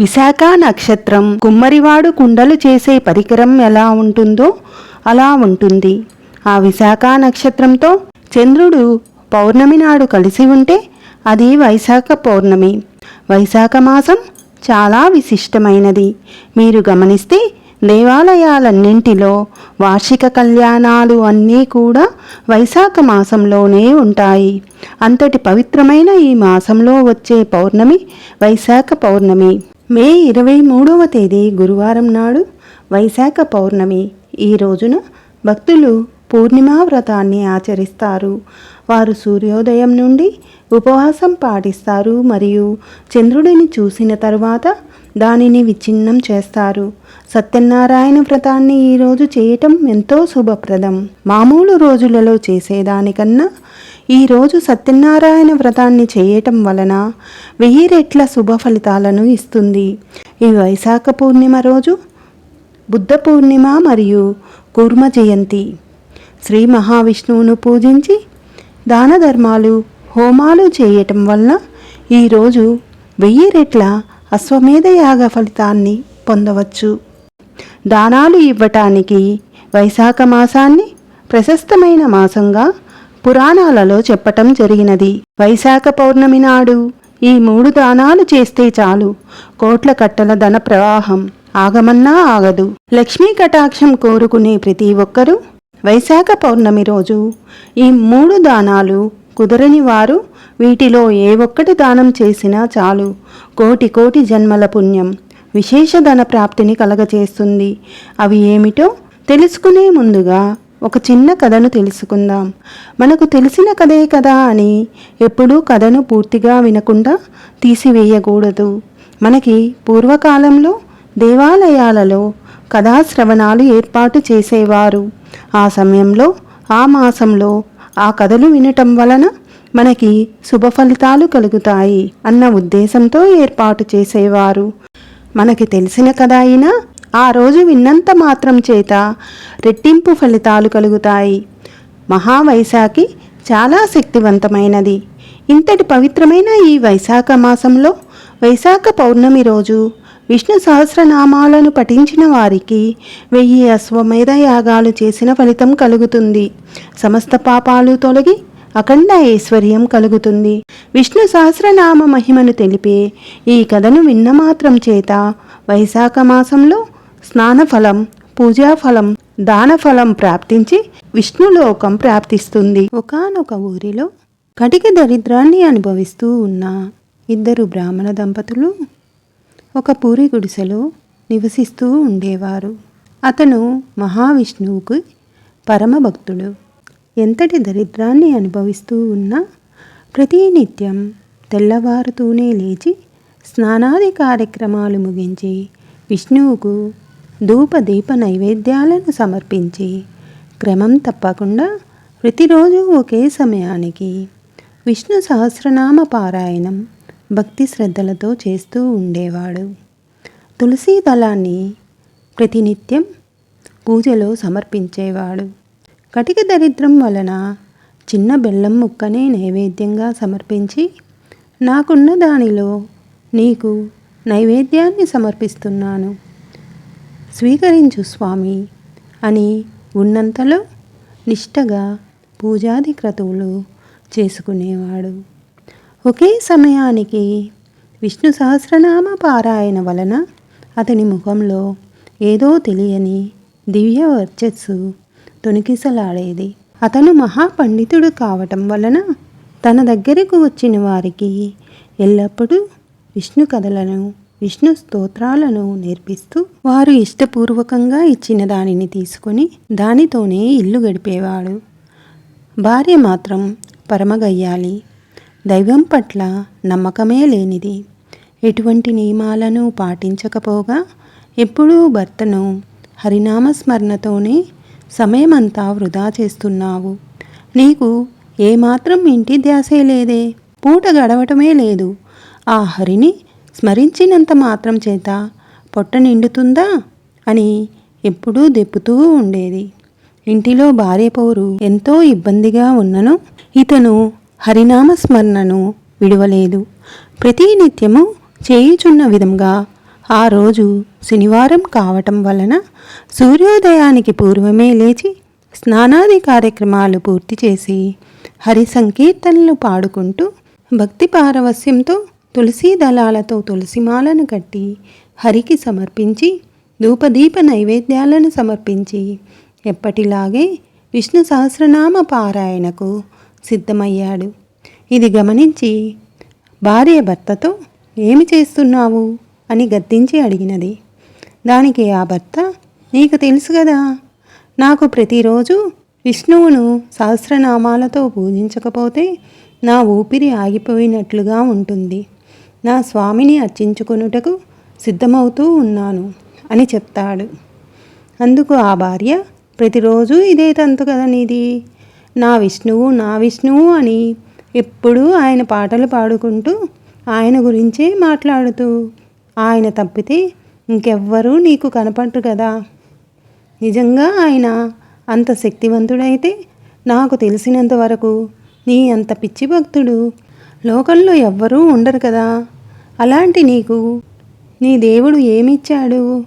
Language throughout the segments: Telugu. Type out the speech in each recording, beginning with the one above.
విశాఖ నక్షత్రం కుమ్మరివాడు కుండలు చేసే పరికరం ఎలా ఉంటుందో అలా ఉంటుంది. ఆ విశాఖ నక్షత్రంతో చంద్రుడు పౌర్ణమి నాడు కలిసి ఉంటే అది వైశాఖ పౌర్ణమి. వైశాఖ మాసం చాలా విశిష్టమైనది. మీరు గమనిస్తే దేవాలయాలన్నింటిలో వార్షిక కళ్యాణాలు అన్నీ కూడా వైశాఖ మాసంలోనే ఉంటాయి. అంతటి పవిత్రమైన ఈ మాసంలో వచ్చే పౌర్ణమి వైశాఖ పౌర్ణమి. మే ఇరవై మూడవ తేదీ గురువారం నాడు వైశాఖ పౌర్ణమి. ఈ రోజున భక్తులు పూర్ణిమా వ్రతాన్ని ఆచరిస్తారు. వారు సూర్యోదయం నుండి ఉపవాసం పాటిస్తారు మరియు చంద్రుడిని చూసిన తరువాత దానిని విచ్ఛిన్నం చేస్తారు. సత్యనారాయణ వ్రతాన్ని ఈరోజు చేయటం ఎంతో శుభప్రదం. మామూలు రోజులలో చేసేదానికన్నా ఈరోజు సత్యనారాయణ వ్రతాన్ని చేయటం వలన వెయ్యి రెట్ల శుభ ఫలితాలను ఇస్తుంది. ఈ వైశాఖ పూర్ణిమ రోజు బుద్ధ పూర్ణిమ మరియు కూర్మ జయంతి. శ్రీ మహావిష్ణువును పూజించి దాన ధర్మాలు హోమాలు చేయటం వల్ల ఈరోజు వెయ్యి రెట్ల అశ్వమేధ యాగ ఫలితాన్ని పొందవచ్చు. దానాలు ఇవ్వటానికి వైశాఖ మాసాన్ని ప్రశస్తమైన మాసంగా పురాణాలలో చెప్పటం జరిగినది. వైశాఖ పౌర్ణమి నాడు ఈ మూడు దానాలు చేస్తే చాలు. కోట్ల కట్టల ధన ప్రవాహం ఆగమన్నా ఆగదు. లక్ష్మీ కటాక్షం కోరుకునే ప్రతి ఒక్కరూ వైశాఖ పౌర్ణమి రోజు ఈ మూడు దానాలు కుదరని వారు వీటిలో ఏ ఒక్కటి దానం చేసినా చాలు. కోటి కోటి జన్మల పుణ్యం విశేష ధన ప్రాప్తిని కలగచేస్తుంది. అవి ఏమిటో తెలుసుకునే ముందుగా ఒక చిన్న కథను తెలుసుకుందాం. మనకు తెలిసిన కథే కదా అని ఎప్పుడూ కథను పూర్తిగా వినకుండా తీసివేయకూడదు. మనకి పూర్వకాలంలో దేవాలయాలలో కథాశ్రవణాలు ఏర్పాటు చేసేవారు. ఆ సమయంలో ఆ మాసంలో ఆ కథలు వినటం వలన మనకి శుభ ఫలితాలు కలుగుతాయి అన్న ఉద్దేశంతో ఏర్పాటు చేసేవారు. మనకి తెలిసిన కథ అయినా ఆ రోజు విన్నంత మాత్రం చేత రెట్టింపు ఫలితాలు కలుగుతాయి. మహావైశాఖి చాలా శక్తివంతమైనది. ఇంతటి పవిత్రమైన ఈ వైశాఖ మాసంలో వైశాఖ పౌర్ణమి రోజు విష్ణు సహస్రనామాలను పఠించిన వారికి వెయ్యి అశ్వమేధ యాగాలు చేసిన ఫలితం కలుగుతుంది. సమస్త పాపాలు తొలగి అఖండ ఐశ్వర్యం కలుగుతుంది. విష్ణు సహస్రనామ మహిమను తెలిపే ఈ కథను విన్న మాత్రం చేత వైశాఖ మాసంలో స్నానఫలం పూజాఫలం దానఫలం ప్రాప్తించి విష్ణులోకం ప్రాప్తిస్తుంది. ఒకానొక ఊరిలో కటిక దరిద్రాన్ని అనుభవిస్తూ ఉన్న ఇద్దరు బ్రాహ్మణ దంపతులు ఒక పూరి గుడిసెలో నివసిస్తూ ఉండేవారు. అతను మహావిష్ణువుకు పరమభక్తుడు ఎంతటి దరిద్రాన్ని అనుభవిస్తూ ఉన్నా ప్రతినిత్యం తెల్లవారుతూనే లేచి స్నానాది కార్యక్రమాలు ముగించి విష్ణువుకు ధూప దీప నైవేద్యాలను సమర్పించి క్రమం తప్పకుండా ప్రతిరోజు ఒకే సమయానికి విష్ణు సహస్రనామ పారాయణం భక్తి శ్రద్ధలతో చేస్తూ ఉండేవాడు. తులసీ దళాన్ని ప్రతినిత్యం పూజలో సమర్పించేవాడు. కటిక దరిద్రం వలన చిన్న బెల్లం ముక్కనే నైవేద్యంగా సమర్పించి నాకున్న దానిలో నీకు నైవేద్యాన్ని సమర్పిస్తున్నాను. స్వీకరించు స్వామి అని ఉన్నంతలో నిష్టగా పూజాది క్రతువులు చేసుకునేవాడు. ఒకే సమయానికి విష్ణు సహస్రనామ పారాయణ వలన అతని ముఖంలో ఏదో తెలియని దివ్య వర్చస్సు తొణికిసలాడేది అతను మహాపండితుడు కావటం వలన తన దగ్గరకు వచ్చిన వారికి ఎల్లప్పుడూ విష్ణు కథలను విష్ణు స్తోత్రాలను నేర్పిస్తూ వారు ఇష్టపూర్వకంగా ఇచ్చిన దానిని తీసుకొని దానితోనే ఇల్లు గడిపేవాడు. భార్య మాత్రం పరమగయ్యాలి. దైవం పట్ల నమ్మకమే లేనిది. ఎటువంటి నియమాలను పాటించకపోగా ఎప్పుడూ భర్తను హరినామస్మరణతోనే సమయమంతా వృధా చేస్తున్నావు. నీకు ఏమాత్రం ఇంటి ధ్యాసే లేదే. పూట గడవటమే లేదు. ఆ హరిని స్మరించినంత మాత్రం చేత పొట్ట నిండుతుందా? అని ఎప్పుడూ దెప్పుతూ ఉండేది. ఇంటిలో భార్య పౌరు ఎంతో ఇబ్బందిగా ఉన్నను. ఇతను హరినామ స్మరణను విడవలేదు. ప్రతి నిత్యము చేయుచున్న విధంగా ఆ రోజు శనివారం కావటం వలన సూర్యోదయానికి పూర్వమే లేచి స్నానాది కార్యక్రమాలు పూర్తి చేసి హరి సంకీర్తనలు పాడుకుంటూ భక్తి పారవస్యంతో తులసీ దళాలతో తులసిమాలను కట్టి హరికి సమర్పించి ధూపదీప నైవేద్యాలను సమర్పించి ఎప్పటిలాగే విష్ణు సహస్రనామ పారాయణకు సిద్ధమయ్యాడు. ఇది గమనించి భార్య భర్తతో ఏమి చేస్తున్నావు? అని గద్దించి అడిగినది. దానికి ఆ భర్త నీకు తెలుసు కదా నాకు ప్రతిరోజు విష్ణువును సహస్రనామాలతో పూజించకపోతే నా ఊపిరి ఆగిపోయినట్లుగా ఉంటుంది. నా స్వామిని అర్చించుకొనుటకు సిద్ధమవుతూ ఉన్నాను అని చెప్తాడు. అందుకు ఆ భార్య ప్రతిరోజు ఇదే తంతు కదా నీది? నా విష్ణువు నా విష్ణువు అని ఎప్పుడూ ఆయన పాటలు పాడుకుంటూ ఆయన గురించే మాట్లాడుతూ ఆయన తప్పితే ఇంకెవ్వరూ నీకు కనపడరు కదా? నిజంగా ఆయన అంత శక్తివంతుడైతే నాకు తెలిసినంత వరకు నీ అంత పిచ్చి భక్తుడు లోకంలో ఎవ్వరూ ఉండరు కదా. అలాంటి నీకు నీ దేవుడు ఏమిచ్చాడు?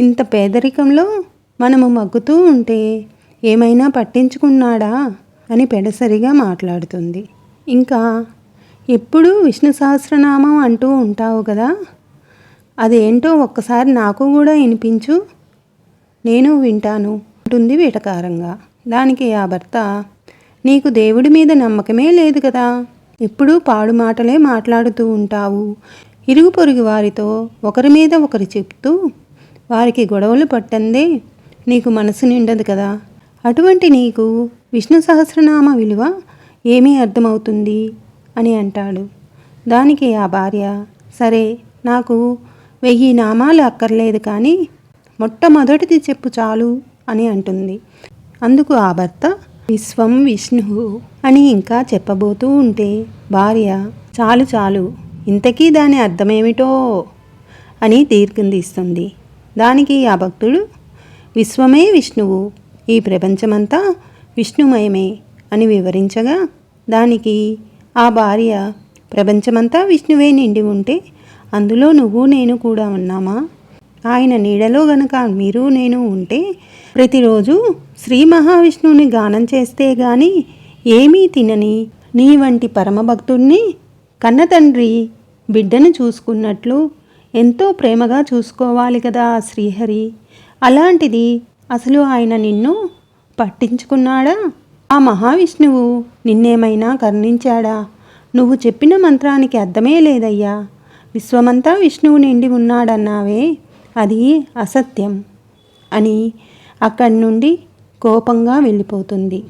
ఇంత పేదరికంలో మనము మగ్గుతూ ఉంటే ఏమైనా పట్టించుకున్నాడా? అని పెడసరిగా మాట్లాడుతుంది. ఇంకా ఎప్పుడూ విష్ణు సహస్రనామం అంటూ ఉంటావు కదా? అదేంటో ఒక్కసారి నాకు కూడా వినిపించు. నేను వింటాను అంటుంది వీటకారంగా. దానికి ఆ భర్త నీకు దేవుడి మీద నమ్మకమే లేదు కదా. ఎప్పుడూ పాడు మాటలే మాట్లాడుతూ ఉంటావు. ఇరుగు పొరుగు వారితో ఒకరి మీద ఒకరు చెప్తూ వారికి గొడవలు పట్టందే. నీకు మనసు నిండదు కదా. అటువంటి నీకు విష్ణు సహస్రనామ విలువ ఏమీ అర్థమవుతుంది? అని అంటాడు. దానికి ఆ భార్య సరే నాకు వెయ్యి నామాలు అక్కర్లేదు కానీ మొట్టమొదటిది చెప్పు చాలు అని అంటుంది. అందుకు ఆ భర్త విశ్వం విష్ణు అని ఇంకా చెప్పబోతూ ఉంటే భార్య చాలు చాలు ఇంతకీ దాని అర్థమేమిటో? అని తీర్కిందిస్తుంది దానికి ఆ భక్తుడు విశ్వమే విష్ణువు ఈ ప్రపంచమంతా విష్ణుమయమే అని వివరించగా దానికి ఆ భార్య ప్రపంచమంతా విష్ణువే నిండి ఉంటే అందులో నువ్వు నేను కూడా ఉన్నామా? ఆయన నీడలో గనక మీరు నేను ఉంటే ప్రతిరోజు శ్రీ మహావిష్ణువుని గానం చేస్తే గాని ఏమీ తినని నీ వంటి పరమభక్తుణ్ణి కన్నతండ్రి బిడ్డను చూసుకున్నట్లు ఎంతో ప్రేమగా చూసుకోవాలి కదా శ్రీహరి. అలాంటిది అసలు ఆయన నిన్ను పట్టించుకున్నాడా? ఆ మహావిష్ణువు నిన్నేమైనా కరుణించాడా? నువ్వు చెప్పిన మంత్రానికి అర్థమే లేదయ్యా. విశ్వమంతా విష్ణువు నిండి ఉన్నాడన్నావే. అది అసత్యం అని అక్కడి నుండి కోపంగా వెళ్ళిపోతుంది.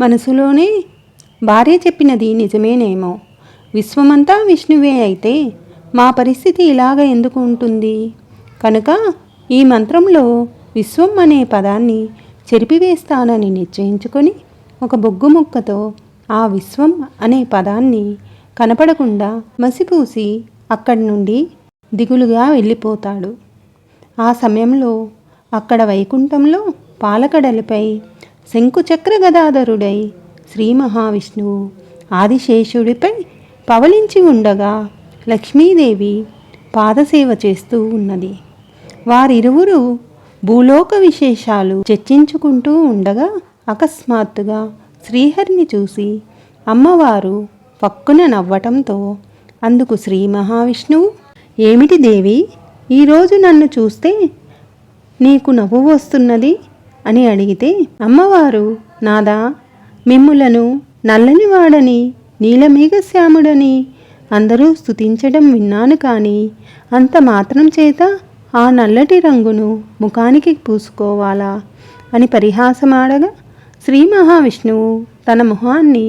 మనసులోనే భార్య చెప్పినది నిజమేనేమో. విశ్వమంతా విష్ణువే అయితే మా పరిస్థితి ఇలాగ ఎందుకు ఉంటుంది? కనుక ఈ మంత్రంలో విశ్వం అనే పదాన్ని చెరిపివేస్తానని నిశ్చయించుకొని ఒక బొగ్గు ముక్కతో ఆ విశ్వం అనే పదాన్ని కనపడకుండా మసిపూసి అక్కడి నుండి దిగులుగా వెళ్ళిపోతాడు. ఆ సమయంలో అక్కడ వైకుంఠంలో పాలకడలిపై శంకుచక్ర గదాధరుడై శ్రీ మహావిష్ణువు ఆదిశేషుడిపై పవలించి ఉండగా లక్ష్మీదేవి పాదసేవ చేస్తూ ఉన్నది. వారిరువురు భూలోక విశేషాలు చర్చించుకుంటూ ఉండగా అకస్మాత్తుగా శ్రీహరిని చూసి అమ్మవారు పక్కున నవ్వటంతో అందుకు శ్రీ మహావిష్ణువు ఏమిటి దేవి? ఈరోజు నన్ను చూస్తే నీకు నవ్వు వస్తున్నది? అని అడిగితే అమ్మవారు నాదా మిమ్ములను నల్లని వాడని నీలమేఘశ్యాముడని అందరూ స్తుతించడం విన్నాను కానీ అంత మాత్రం చేత ఆ నల్లటి రంగును ముఖానికి పూసుకోవాలా? అని పరిహాసమాడగా శ్రీ మహావిష్ణువు తన మొహాన్ని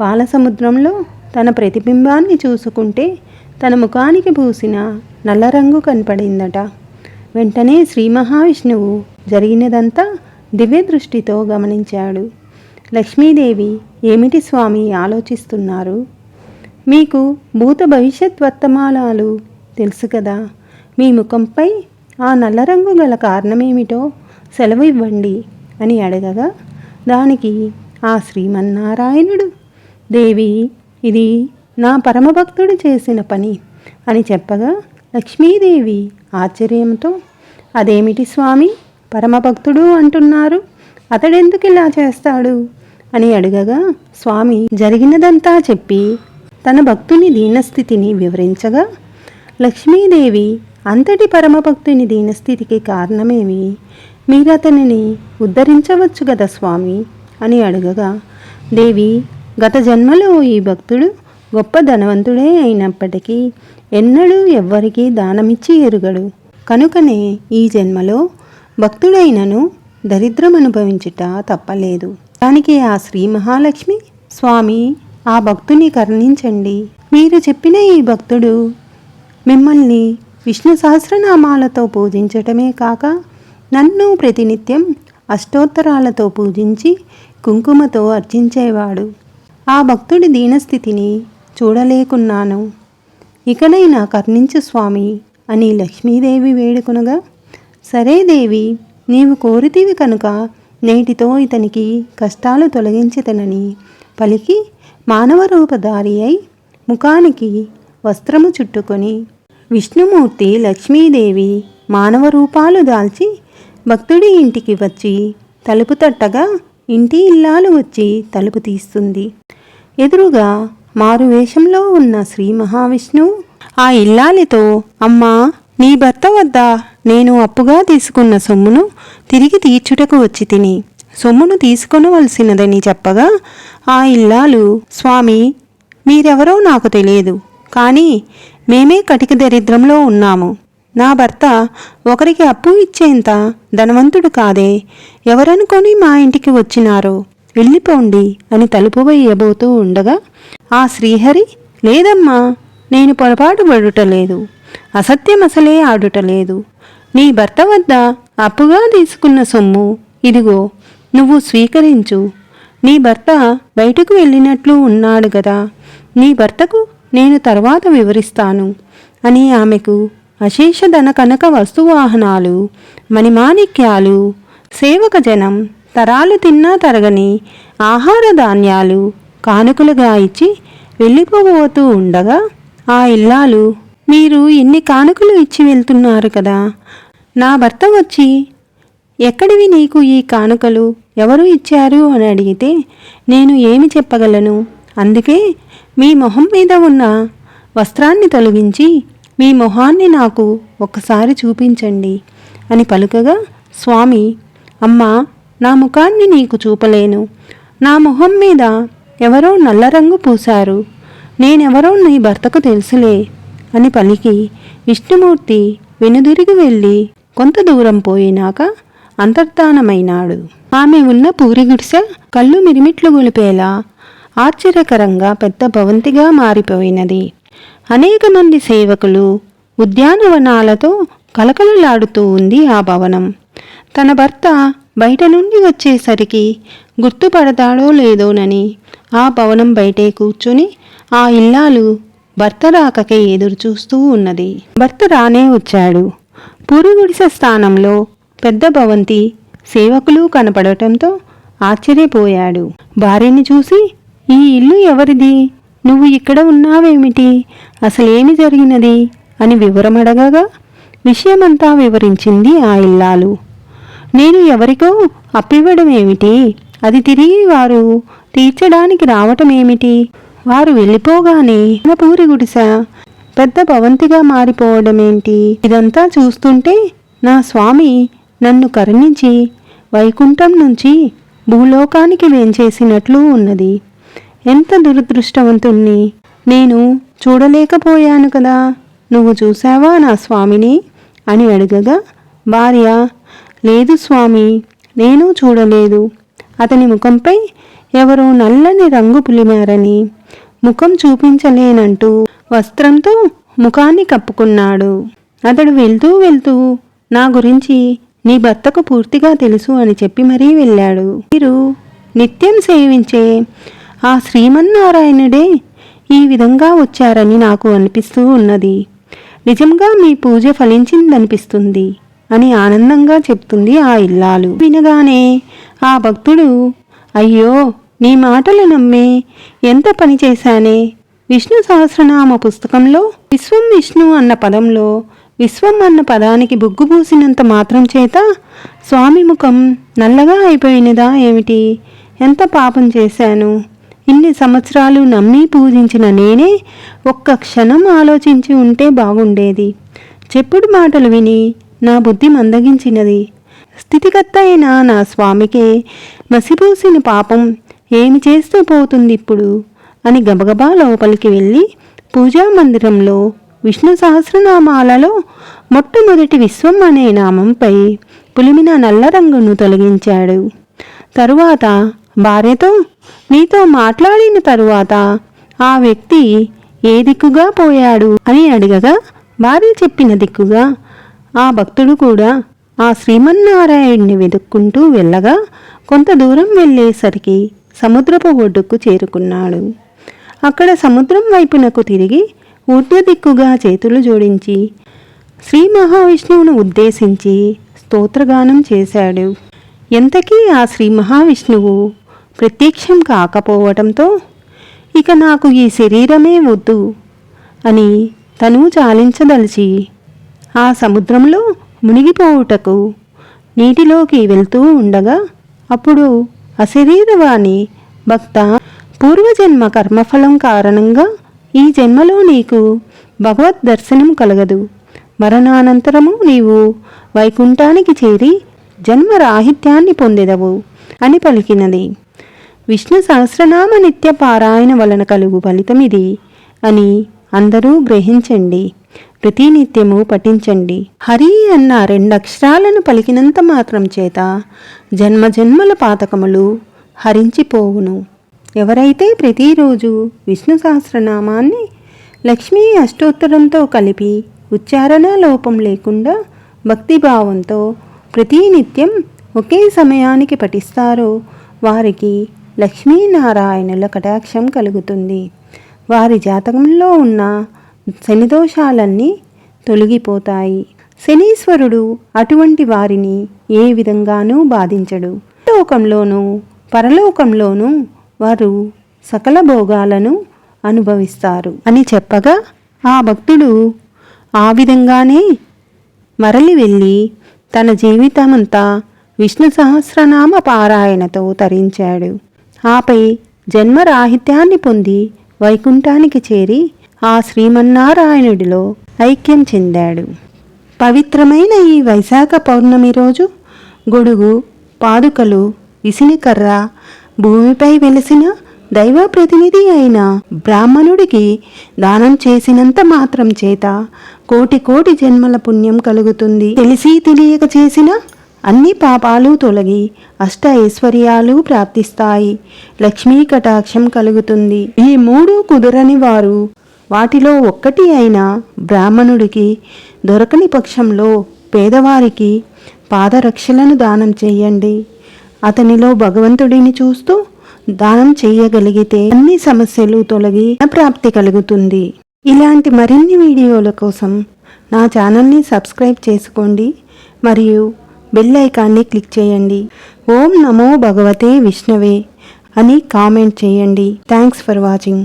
పాలసముద్రంలో తన ప్రతిబింబాన్ని చూసుకుంటే తన ముఖానికి పూసిన నల్ల రంగు కనపడిందట. వెంటనే శ్రీ మహావిష్ణువు జరిగినదంతా దివ్య దృష్టితో గమనించాడు. లక్ష్మీదేవి ఏమిటి స్వామి ఆలోచిస్తున్నారు? మీకు భూత భవిష్యత్ వర్తమానాలు తెలుసు కదా. మీ ముఖంపై ఆ నల్ల రంగు గల కారణమేమిటో సెలవు ఇవ్వండి అని అడగగా దానికి ఆ శ్రీమన్నారాయణుడు దేవి ఇది నా పరమభక్తుడు చేసిన పని అని చెప్పగా లక్ష్మీదేవి ఆశ్చర్యంతో అదేమిటి స్వామి? పరమభక్తుడు అంటున్నారు. అతడెందుకు ఇలా చేస్తాడు? అని అడగగా స్వామి జరిగినదంతా చెప్పి తన భక్తుని దీనస్థితిని వివరించగా లక్ష్మీదేవి అంతటి పరమభక్తుని దీనస్థితికి కారణమేమి? మీరు అతనిని ఉద్ధరించవచ్చు కదా స్వామి? అని అడగగా దేవి గత జన్మలో ఈ భక్తుడు గొప్ప ధనవంతుడే అయినప్పటికీ ఎన్నడూ ఎవ్వరికీ దానమిచ్చి ఎరుగడు. కనుకనే ఈ జన్మలో భక్తుడైనను దరిద్రం అనుభవించుట తప్పలేదు. దానికి ఆ శ్రీ మహాలక్ష్మి స్వామి ఆ భక్తుని కరుణించండి. మీరు చెప్పిన ఈ భక్తుడు మిమ్మల్ని విష్ణు సహస్రనామాలతో పూజించటమే కాక నన్ను ప్రతినిత్యం అష్టోత్తరాలతో పూజించి కుంకుమతో అర్చించేవాడు. ఆ భక్తుడి దీనస్థితిని చూడలేకున్నాను. ఇకనైనా కర్ణించు స్వామి అని లక్ష్మీదేవి వేడుకొనగా సరే దేవి నీవు కోరితివి కనుక నేటితో ఇతనికి కష్టాలు తొలగించితనని పలికి మానవ రూపధారి అయి ముఖానికి వస్త్రము చుట్టుకొని విష్ణుమూర్తి లక్ష్మీదేవి మానవ రూపాలు దాల్చి భక్తుడి ఇంటికి వచ్చి తలుపు తట్టగా ఇంటి ఇల్లాలు వచ్చి తలుపు తీస్తుంది. ఎదురుగా మారువేషంలో ఉన్న శ్రీ మహావిష్ణువు ఆ ఇల్లాలితో అమ్మా నీ భర్త వద్ద? నేను అప్పుగా తీసుకున్న సొమ్మును తిరిగి తీర్చుటకు వచ్చి తిని. సొమ్మును తీసుకొనవలసినదని చెప్పగా ఆ ఇల్లాలు స్వామి మీరెవరో నాకు తెలియదు. కానీ మేమే కటిక దరిద్రంలో ఉన్నాము. నా భర్త ఒకరికి అప్పు ఇచ్చేంత ధనవంతుడు కాదే. ఎవరనుకొని మా ఇంటికి వచ్చినారో? వెళ్ళిపోండి అని తలుపు వేయబోతూ ఉండగా ఆ శ్రీహరి లేదమ్మా నేను పొరపాటు పడుటలేదు. అసత్యం అసలే ఆడుటలేదు. నీ భర్త వద్ద అప్పుగా తీసుకున్న సొమ్ము ఇదిగో నువ్వు స్వీకరించు. నీ భర్త బయటకు వెళ్ళినట్లు ఉన్నాడు కదా నీ భర్తకు నేను తర్వాత వివరిస్తాను అని ఆమెకు అశేష ధన కనక వస్తువాహనాలు మణిమాణిక్యాలు సేవక జనం తరాలు తిన్నా తరగని ఆహార ధాన్యాలు కానుకలుగా ఇచ్చి వెళ్ళిపోబోతూ ఉండగా ఆ ఇల్లాలు మీరు ఇన్ని కానుకలు ఇచ్చి వెళ్తున్నారు కదా. నా భర్త వచ్చి ఎక్కడివి నీకు ఈ కానుకలు? ఎవరు ఇచ్చారు? అని అడిగితే నేను ఏమి చెప్పగలను? అందుకే మీ మొహం మీద ఉన్న వస్త్రాన్ని తొలగించి మీ మొహాన్ని నాకు ఒక్కసారి చూపించండి అని పలుకగా స్వామి అమ్మా నా ముఖాన్ని నీకు చూపలేను. నా మొహం మీద ఎవరో నల్ల రంగు పూశారు. నేనెవరో నీ భర్తకు తెలుసులే అని పలికి విష్ణుమూర్తి వెనుదిరిగి వెళ్ళి కొంత దూరం పోయినాక అంతర్ధానమైనాడు. ఆమె ఉన్న పూరి గుడిసె కళ్ళు మిరిమిట్లు గొలిపేలా ఆశ్చర్యకరంగా పెద్ద భవంతిగా మారిపోయినది. అనేక మంది సేవకులు ఉద్యానవనాలతో కలకలలాడుతూ ఉంది ఆ భవనం. తన భర్త బయట నుండి వచ్చేసరికి గుర్తుపడతాడో లేదోనని ఆ భవనం బయటే కూర్చుని ఆ ఇల్లాలు భర్త రాకకే ఎదురు చూస్తూ ఉన్నది. భర్త రానే వచ్చాడు. పూరుగుడిస స్థానంలో పెద్ద భవంతి సేవకులు కనపడటంతో ఆశ్చర్యపోయాడు. భార్యని చూసి ఈ ఇల్లు ఎవరిది? నువ్వు ఇక్కడ ఉన్నావేమిటి? అసలేమి జరిగినది? అని వివరమడగగా విషయమంతా వివరించింది ఆ ఇల్లాలు. నేను ఎవరికో అప్పివ్వడం ఏమిటి? అది తిరిగి వారు తీర్చడానికి రావటం ఏమిటి? వారు వెళ్ళిపోగానే పూరి గుడిస పెద్ద భవంతిగా మారిపోవడమేంటి ఇదంతా చూస్తుంటే నా స్వామి నన్ను కరుణించి వైకుంఠం నుంచి భూలోకానికి వేంచేసినట్లు ఉన్నది. ఎంత దురదృష్టవంతుణ్ణి! నేను చూడలేకపోయాను కదా! నువ్వు చూసావా నా స్వామిని? అని అడగగా భార్య లేదు స్వామి నేను చూడలేదు. అతని ముఖంపై ఎవరో నల్లని రంగు పులిమారని ముఖం చూపించలేనంటూ వస్త్రంతో ముఖాన్ని కప్పుకున్నాడు. అతడు వెళ్తూ వెళ్తూ నా గురించి నీ భర్తకు పూర్తిగా తెలుసు అని చెప్పి మరీ వెళ్ళాడు. మీరు నిత్యం సేవించే ఆ శ్రీమన్నారాయణుడే ఈ విధంగా వచ్చారని నాకు అనిపిస్తూ ఉన్నది. నిజంగా మీ పూజ ఫలించిందనిపిస్తుంది. అని ఆనందంగా చెప్తుంది ఆ ఇల్లాలు. వినగానే ఆ భక్తుడు అయ్యో నీ మాటలు నమ్మే ఎంత పని చేశానే? విష్ణు సహస్రనామ పుస్తకంలో విశ్వం విష్ణు అన్న పదంలో విశ్వం అన్న పదానికి బుగ్గుబూసినంత మాత్రం చేత స్వామి ముఖం నల్లగా అయిపోయినదా ఏమిటి? ఎంత పాపం చేశాను? ఇన్ని సంవత్సరాలు నమ్మి పూజించిన నేనే ఒక్క క్షణం ఆలోచించి ఉంటే బాగుండేది. చెప్పుడు మాటలు విని నా బుద్ధి మందగించినది. స్థితిగత్త అయిన నా స్వామికే మసిపూసిన పాపం ఏమి చేస్తే పోతుంది ఇప్పుడు అని గబగబా లోపలికి వెళ్ళి పూజా మందిరంలో విష్ణు సహస్రనామాలలో మొట్టమొదటి విశ్వం అనే నామంపై పులిమిన నల్ల రంగును తొలగించాడు. తరువాత భార్యతో నీతో మాట్లాడిన తరువాత ఆ వ్యక్తి ఏ దిక్కుగా పోయాడు అని అడగగా భార్య చెప్పిన దిక్కుగా ఆ భక్తుడు కూడా ఆ శ్రీమన్నారాయణ్ణి వెతుక్కుంటూ వెళ్ళగా కొంత దూరం వెళ్ళేసరికి సముద్రపు ఒడ్డుకు చేరుకున్నాడు. అక్కడ సముద్రం వైపునకు తిరిగి ఊర్ధ్వ దిక్కుగా చేతులు జోడించి శ్రీ మహావిష్ణువును ఉద్దేశించి స్తోత్రగానం చేశాడు. ఎంతకీ ఆ శ్రీ మహావిష్ణువు ప్రత్యక్షం కాకపోవటంతో ఇక నాకు ఈ శరీరమే వద్దు అని తను చాలించదలిచి ఆ సముద్రంలో మునిగిపోవుటకు నీటిలోకి వెళ్తూ ఉండగా అప్పుడు అశరీరవాణి భక్త పూర్వజన్మ కర్మఫలం కారణంగా ఈ జన్మలో నీకు భగవద్ దర్శనం కలగదు. మరణానంతరము నీవు వైకుంఠానికి చేరి జన్మ రాహిత్యాన్ని పొందెదవు అని పలికినది. విష్ణు సహస్రనామ నిత్య పారాయణ వలన కలుగు ఫలితమిది అని అందరూ గ్రహించండి. ప్రతినిత్యము పఠించండి. హరి అన్న రెండక్షరాలను పలికినంత మాత్రం చేత జన్మజన్మల పాతకములు హరించిపోవును. ఎవరైతే ప్రతిరోజు విష్ణు సహస్రనామాన్ని లక్ష్మీ అష్టోత్తరంతో కలిపి ఉచ్చారణ లోపం లేకుండా భక్తిభావంతో ప్రతినిత్యం ఒకే సమయానికి పఠిస్తారో వారికి లక్ష్మీనారాయణుల కటాక్షం కలుగుతుంది. వారి జాతకంలో ఉన్న శనిదోషాలన్నీ తొలగిపోతాయి. శనీశ్వరుడు అటువంటి వారిని ఏ విధంగానూ బాధించడు. లోకంలోనూ పరలోకంలోనూ వారు సకల భోగాలను అనుభవిస్తారు అని చెప్పగా ఆ భక్తుడు ఆ విధంగానే మరలి వెళ్ళి తన జీవితమంతా విష్ణు సహస్రనామ పారాయణతో తరించాడు. ఆపై జన్మరాహిత్యాన్ని పొంది వైకుంఠానికి చేరి ఆ శ్రీమన్నారాయణుడిలో ఐక్యం చెందాడు. పవిత్రమైన ఈ వైశాఖ పౌర్ణమి రోజు గొడుగు పాదుకలు విసినికర్ర భూమిపై వెలిసిన దైవ ప్రతినిధి అయిన బ్రాహ్మణుడికి దానం చేసినంత మాత్రం చేత కోటి కోటి జన్మల పుణ్యం కలుగుతుంది. తెలిసి తెలియక చేసిన అన్ని పాపాలు తొలగి అష్ట ఐశ్వర్యాలు ప్రాప్తిస్తాయి. లక్ష్మీ కటాక్షం కలుగుతుంది. ఈ మూడు కుదరని వారు వాటిలో ఒక్కటి అయిన బ్రాహ్మణుడికి దొరకని పక్షంలో పేదవారికి పాదరక్షలను దానం చేయండి. అతనిలో భగవంతుడిని చూస్తూ దానం చేయగలిగితే అన్ని సమస్యలు తొలగి ప్రాప్తి కలుగుతుంది. ఇలాంటి మరిన్ని వీడియోల కోసం నా ఛానల్ని సబ్స్క్రైబ్ చేసుకోండి మరియు బెల్ ఐకాన్ని క్లిక్ చేయండి. ఓం నమో భగవతే విష్ణవే అని కామెంట్ చేయండి. Thanks for watching.